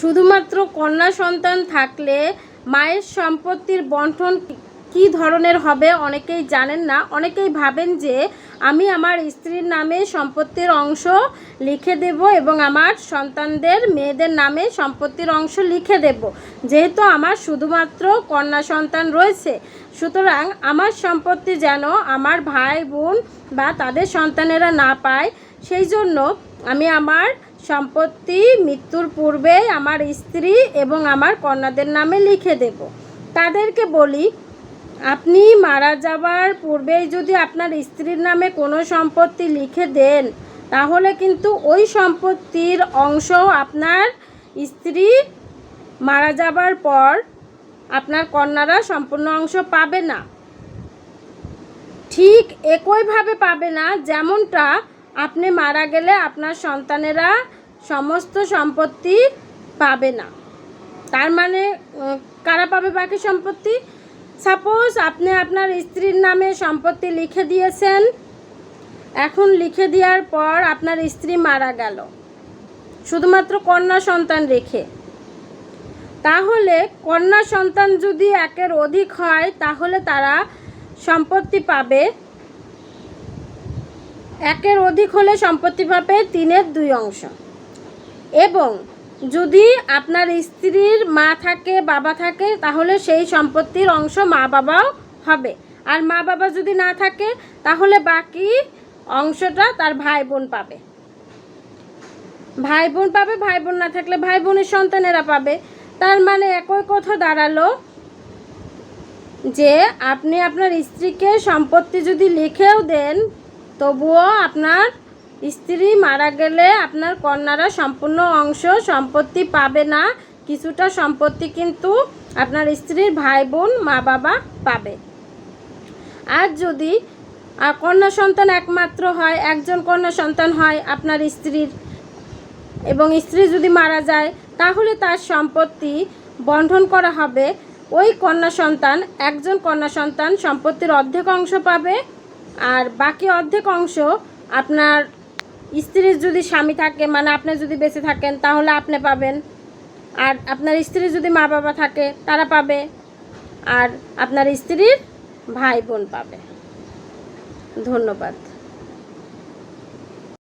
শুধুমাত্র কন্যা সন্তান থাকলে মায়ের সম্পত্তির বন্টন কি ধরনের হবে অনেকেই জানেন না। অনেকেই ভাবেন যে আমি আমার স্ত্রীর নামে সম্পত্তির অংশ লিখে দেব এবং আমার সন্তানদের মেয়েদের নামে সম্পত্তির অংশ লিখে দেব। যেহেতু আমার শুধুমাত্র কন্যা সন্তান রয়েছে, সুতরাং আমার সম্পত্তি যেন আমার ভাই বোন বা তাদের সন্তানেরা না পায়, সেই জন্য আমি আমার সম্পত্তি মৃত্যুর পূর্বে আমার স্ত্রী এবং আমার কন্যাদের নামে লিখে দেব। তাদেরকে বলি, আপনি মারা যাওয়ার পূর্বেই যদি আপনার স্ত্রীর নামে কোনো সম্পত্তি লিখে দেন, তাহলে কিন্তু ওই সম্পত্তির অংশ আপনার স্ত্রী মারা যাবার পর আপনার কন্যারা সম্পূর্ণ অংশ পাবে না। ঠিক একইভাবে পাবে না, যেমনটা আপনি মারা গেলে আপনার সন্তানেরা সমস্ত সম্পত্তি পাবে না। তার মানে কারা পাবে বাকি সম্পত্তি? সাপোজ আপনি আপনার স্ত্রীর নামে সম্পত্তি লিখে দিয়েছেন। এখন লিখে দেওয়ার পর আপনার স্ত্রী মারা গেল। শুধুমাত্র কন্যা সন্তান রেখে। তাহলে কন্যা সন্তান যদি একের অধিক হয়, তাহলে তারা সম্পত্তি পাবে একের অধিক হলে সম্পত্তি পাবে তিনের দুই অংশ। এবং যদি আপনার স্ত্রীর মা থাকে, বাবা থাকে, তাহলে সেই সম্পত্তির অংশ মা বাবাও হবে। আর মা বাবা যদি না থাকে, তাহলে বাকি অংশটা তার ভাই বোন পাবে। ভাই বোন পাবে ভাই বোন না থাকলে ভাই বোনের সন্তানেরা পাবে। তার মানে একই কথা দাঁড়াল যে আপনি আপনার স্ত্রীকে সম্পত্তি যদি লিখেও দেন তবুও আপনার স্ত্রী মারা গেলে আপনার কন্যারা সম্পূর্ণ অংশ সম্পত্তি পাবে না। কিছুটা সম্পত্তি কিন্তু আপনার স্ত্রীর ভাই বোন মা বাবা পাবে। আর যদি কন্যা সন্তান একমাত্র হয়, একজন কন্যা সন্তান হয় আপনার স্ত্রীর এবং স্ত্রী যদি মারা যায়, তাহলে তার সম্পত্তি বন্ধন করা হবে। ওই কন্যা সন্তান, একজন কন্যা সন্তান সম্পত্তির অর্ধেক অংশ পাবে। আর বাকি অর্ধেক অংশ আপনার স্ত্রীর যদি স্বামী থাকে মানে আপনি যদি বেঁচে থাকেন, তাহলে আপনি পাবেন। আর আপনার স্ত্রীর যদি মা বাবা থাকে, তারা পাবে। আর আপনার স্ত্রীর ভাই বোন পাবে। ধন্যবাদ।